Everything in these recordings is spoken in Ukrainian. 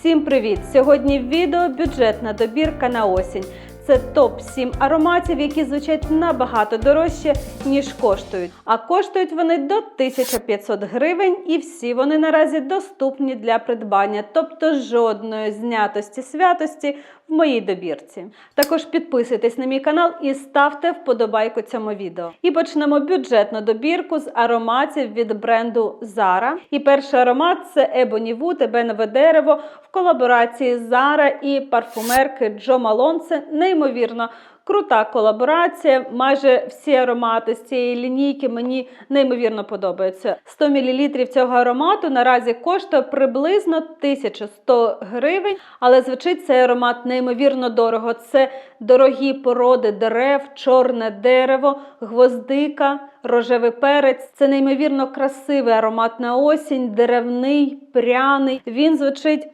Всім привіт! Сьогодні в відео бюджетна добірка на осінь. Це топ 7 ароматів, які звучать набагато дорожче, ніж коштують. А коштують вони до 1500 гривень, і всі вони наразі доступні для придбання, тобто жодної знятості святості в моїй добірці. Також підписуйтесь на мій канал і ставте вподобайку цьому відео. І почнемо бюджетну добірку з ароматів від бренду Zara. І перший аромат це Ebony Wood, ебенове дерево в колаборації Zara і парфумерки Джо Малон. Це неймовірно крута колаборація. Майже всі аромати з цієї лінійки мені неймовірно подобаються. 100 мл цього аромату наразі коштує приблизно 1100 гривень, але звучить цей аромат неймовірно дорого. Це дорогі породи дерев, чорне дерево, гвоздика. Рожевий перець це неймовірно красивий аромат на осінь, деревний, пряний. Він звучить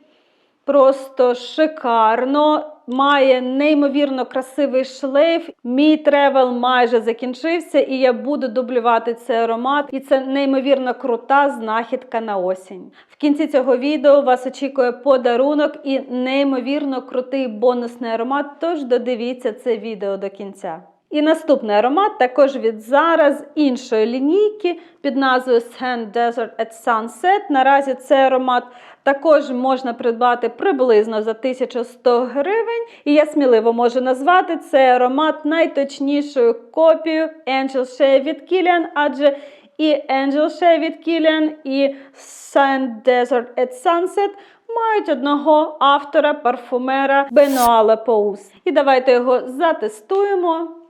просто шикарно. Має неймовірно красивий шлейф. Мій тревел майже закінчився, і я буду дублювати цей аромат. І це неймовірно крута знахідка на осінь. В кінці цього відео вас очікує подарунок і неймовірно крутий бонусний аромат. Тож додивіться це відео до кінця. І наступний аромат також від Zara з іншої лінійки під назвою Sand Desert at Sunset. Наразі цей аромат також можна придбати приблизно за 1100 гривень. І я сміливо можу назвати цей аромат найточнішою копією Angel Shea від Kilian, адже і Angel Shea від Kilian, і Sand Desert at Sunset мають одного автора, парфумера Бенуала Поус. І давайте його затестуємо.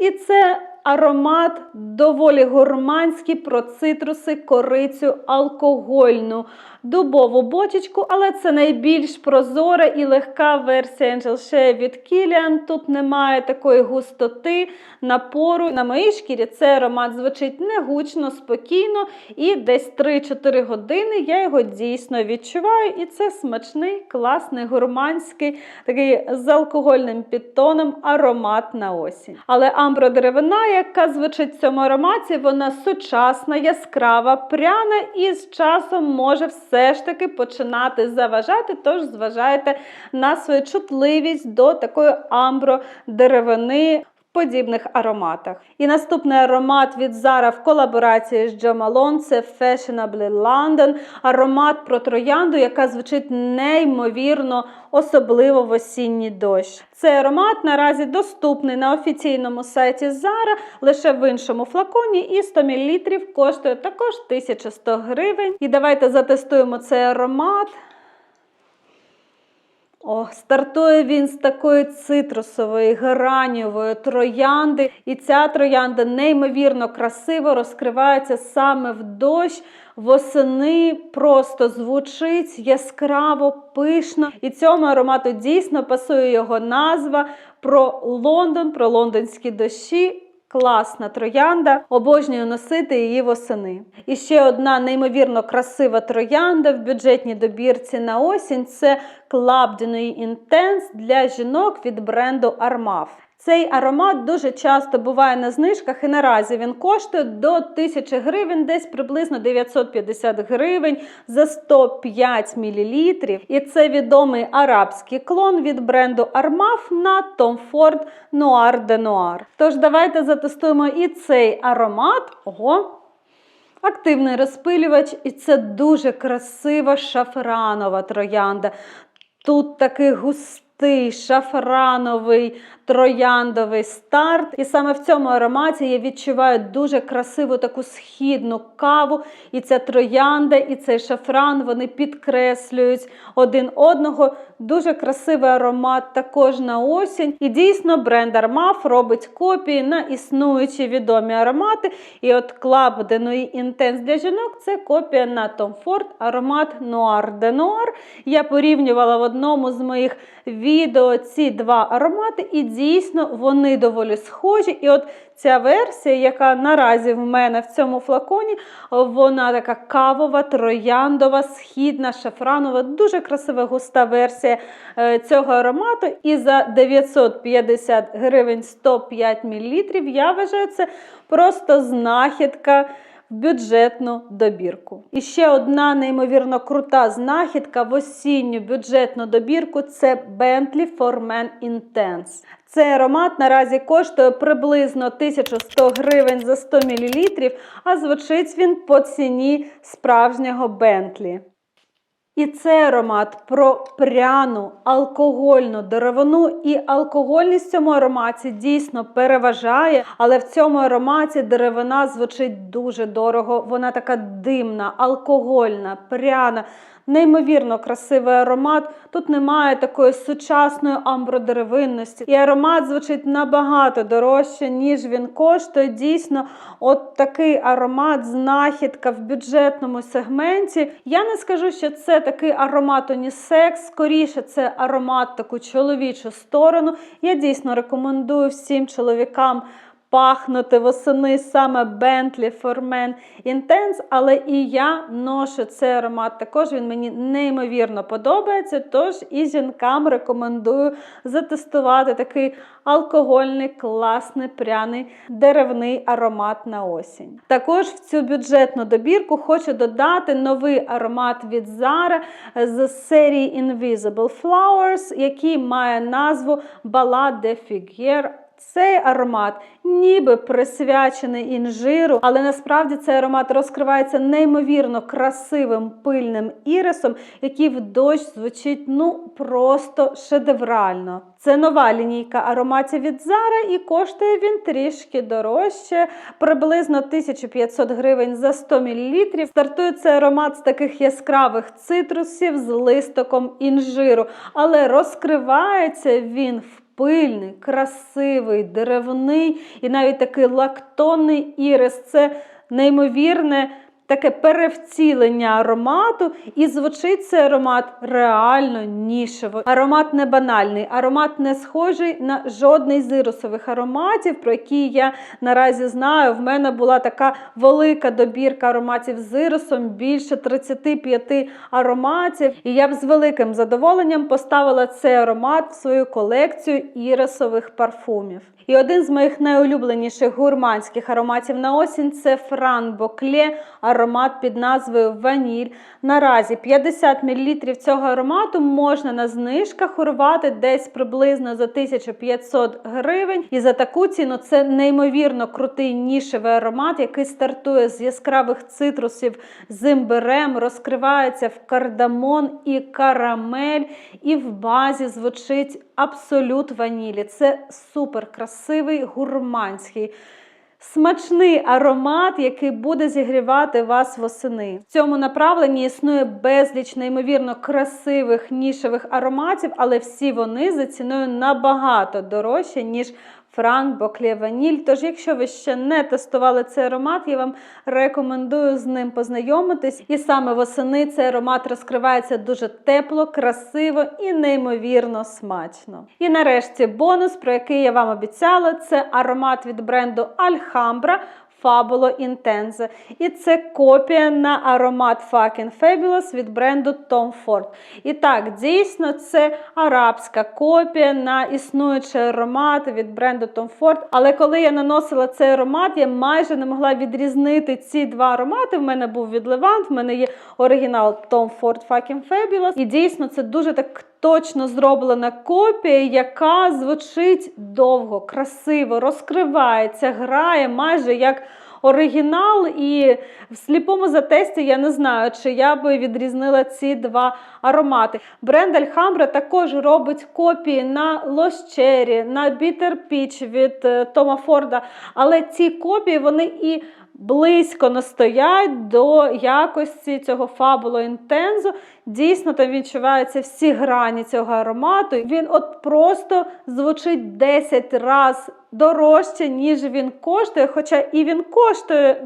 І це аромат доволі гурманський про цитруси, корицю, алкогольну, дубову бочечку, але це найбільш прозора і легка версія Angel Shea від Kilian. Тут немає такої густоти, напору. На моїй шкірі цей аромат звучить негучно, спокійно, і десь 3-4 години я його дійсно відчуваю. І це смачний, класний, гурманський, такий з алкогольним підтоном аромат на осінь. Але амбра деревина, яка звучить в цьому ароматі, вона сучасна, яскрава, пряна і з часом може все ж таки починати заважати. Тож зважайте на свою чутливість до такої амбро-деревини. в Подібних ароматах. І наступний аромат від Zara в колаборації з Malone – це Fashionably London. Аромат про троянду, яка звучить неймовірно, особливо в осінній дощ. Цей аромат наразі доступний на офіційному сайті Zara, лише в іншому флаконі, і 100 мл коштує також 1100 гривень. І давайте затестуємо цей аромат. О, стартує він з такої цитрусової, геранівої троянди. І ця троянда неймовірно красиво розкривається саме в дощ. Восени просто звучить яскраво, пишно. І цьому аромату дійсно пасує його назва про Лондон, про лондонські дощі. Класна троянда, обожнюю носити її восени. І ще одна неймовірно красива троянда в бюджетній добірці на осінь це Club інтенс для жінок від бренду Armaf. Цей аромат дуже часто буває на знижках, і наразі він коштує до 1000 гривень, десь приблизно 950 гривень за 105 мл. І це відомий арабський клон від бренду Armaf на Tom Ford Noir de Noir. Тож давайте затестуємо і цей аромат. Ого! Активний розпилювач, і це дуже красива шафранова троянда. Тут такий густий шафрановий трояндовий старт. І саме в цьому ароматі я відчуваю дуже красиву таку східну каву. І ця троянда, і цей шафран вони підкреслюють один одного. Дуже красивий аромат також на осінь. І дійсно бренд Armaf робить копії на існуючі відомі аромати. І от Club de Nuit Intense для жінок це копія на Tom Ford аромат Noir de Noir. Я порівнювала в одному з моїх відео ці два аромати, і дійсно вони доволі схожі. І от ця версія, яка наразі в мене в цьому флаконі, вона така кавова, трояндова, східна, шафранова, дуже красива густа версія е, цього аромату. І за 950 гривень 105 мл, я вважаю, це просто знахідка в бюджетну добірку. І ще одна неймовірно крута знахідка в осінню бюджетну добірку це Bentley for Men Intense. Цей аромат наразі коштує приблизно 1100 гривень за 100 мл, а звучить він по ціні справжнього Бентлі. І цей аромат про пряну алкогольну деревину, і алкогольність в цьому ароматі дійсно переважає, але в цьому ароматі деревина звучить дуже дорого. Вона така димна, алкогольна, пряна. Неймовірно красивий аромат. Тут немає такої сучасної амбродеревинності. І аромат звучить набагато дорожче, ніж він коштує. Дійсно, от такий аромат, знахідка в бюджетному сегменті. Я не скажу, що це такий аромат унісекс, скоріше, це аромат таку чоловічу сторону. Я дійсно рекомендую всім чоловікам пахнути восени саме Bentley for Men Intense, але і я ношу цей аромат також. Він мені неймовірно подобається. Тож і жінкам рекомендую затестувати такий алкогольний, класний, пряний деревний аромат на осінь. Також в цю бюджетну добірку хочу додати новий аромат від Zara з серії Invisible Flowers, який має назву Ballade de Figuier. Цей аромат ніби присвячений інжиру, але насправді цей аромат розкривається неймовірно красивим пильним ірисом, який в дощ звучить ну просто шедеврально. Це нова лінійка ароматів від Zara і коштує він трішки дорожче, приблизно 1500 гривень за 100 мл. Стартує цей аромат з таких яскравих цитрусів з листоком інжиру, але розкривається він в пильний, красивий, деревний і навіть такий лактонний ірис. Це неймовірне. Таке перевцілення аромату, і звучить цей аромат реально нішево. Аромат не банальний, аромат не схожий на жодний з ірусових ароматів, про які я наразі знаю. В мене була така велика добірка ароматів з ірусом, більше 35 ароматів. І я б з великим задоволеннем поставила цей аромат в свою колекцію ірисових парфумів. І один з моїх найулюбленіших гурманських ароматів на осінь це Фран Бокле, аромат під назвою Ваніль. Наразі 50 мл цього аромату можна на знижках урвати десь приблизно за 1500 гривень. І за таку ціну це неймовірно крутий нішевий аромат, який стартує з яскравих цитрусів з імбирем, розкривається в кардамон і карамель, і в базі звучить абсолют ванілі. Це супер красивий гурманський. Смачний аромат, який буде зігрівати вас восени. В цьому направленні існує безліч неймовірно красивих нішевих ароматів, але всі вони за ціною набагато дорожче, ніж Франк Боклє Ваніль. Тож, якщо ви ще не тестували цей аромат, я вам рекомендую з ним познайомитись. І саме восени цей аромат розкривається дуже тепло, красиво і неймовірно смачно. І нарешті бонус, про який я вам обіцяла, це аромат від бренду Alhambra. Fabulo Intense. І це копія на аромат Fucking Fabulous від бренду Tom Ford. І так, дійсно, це арабська копія на існуючий аромат від бренду Tom Ford. Але коли я наносила цей аромат, я майже не могла відрізнити ці два аромати. В мене був від Levant, в мене є оригінал Tom Ford Fucking Fabulous. І дійсно, це дуже так точно зроблена копія, яка звучить довго, красиво, розкривається, грає майже як. Оригінал і в сліпому затесті я не знаю, чи я би відрізнила ці два аромати. Бренд Alhambra також робить копії на Cherry, на Bitter Peach від е, Тома Форда. Але ці копії вони і близько не стоять до якості цього фабуло інтензу. Дійсно, там відчуваються всі грані цього аромату. Він от просто звучить 10 разів дорожче, ніж він коштує. Хоча і він коштує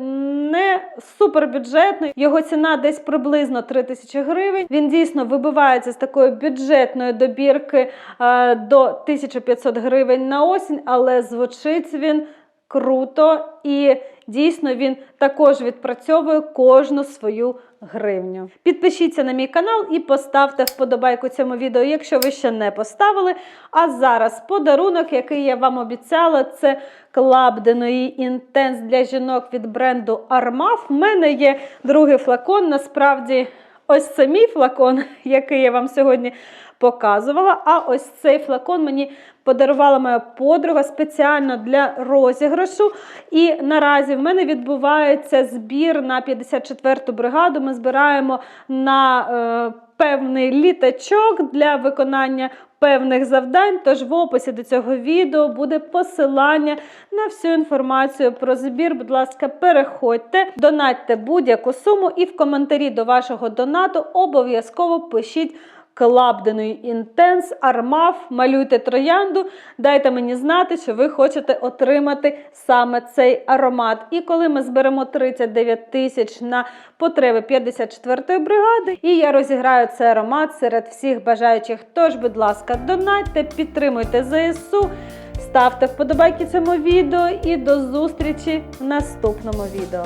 не супербюджетний, Його ціна десь приблизно 3 тисячі гривень. Він дійсно вибивається з такої бюджетної добірки е, до 1500 гривень на осінь, але звучить він круто і дійсно він також відпрацьовує кожну свою гривню. Підпишіться на мій канал і поставте вподобайку цьому відео, якщо ви ще не поставили. А зараз подарунок, який я вам обіцяла, це клабденої інтенс для жінок від бренду Armaf. У мене є другий флакон. Насправді, ось це мій флакон, який я вам сьогодні показувала. А ось цей флакон мені подарувала моя подруга спеціально для розіграшу. І наразі в мене відбувається збір на 54-ту бригаду. Ми збираємо на е, певний літачок для виконання певних завдань. Тож в описі до цього відео буде посилання на всю інформацію про збір. Будь ласка, переходьте, донатьте будь-яку суму, і в коментарі до вашого донату обов'язково пишіть. Клабденої інтенс, армаф, малюйте троянду, дайте мені знати, що ви хочете отримати саме цей аромат. І коли ми зберемо 39 тисяч на потреби 54-ї бригади, і я розіграю цей аромат серед всіх бажаючих. Тож, будь ласка, донатьте, підтримуйте ЗСУ, ставте вподобайки цьому відео і до зустрічі в наступному відео.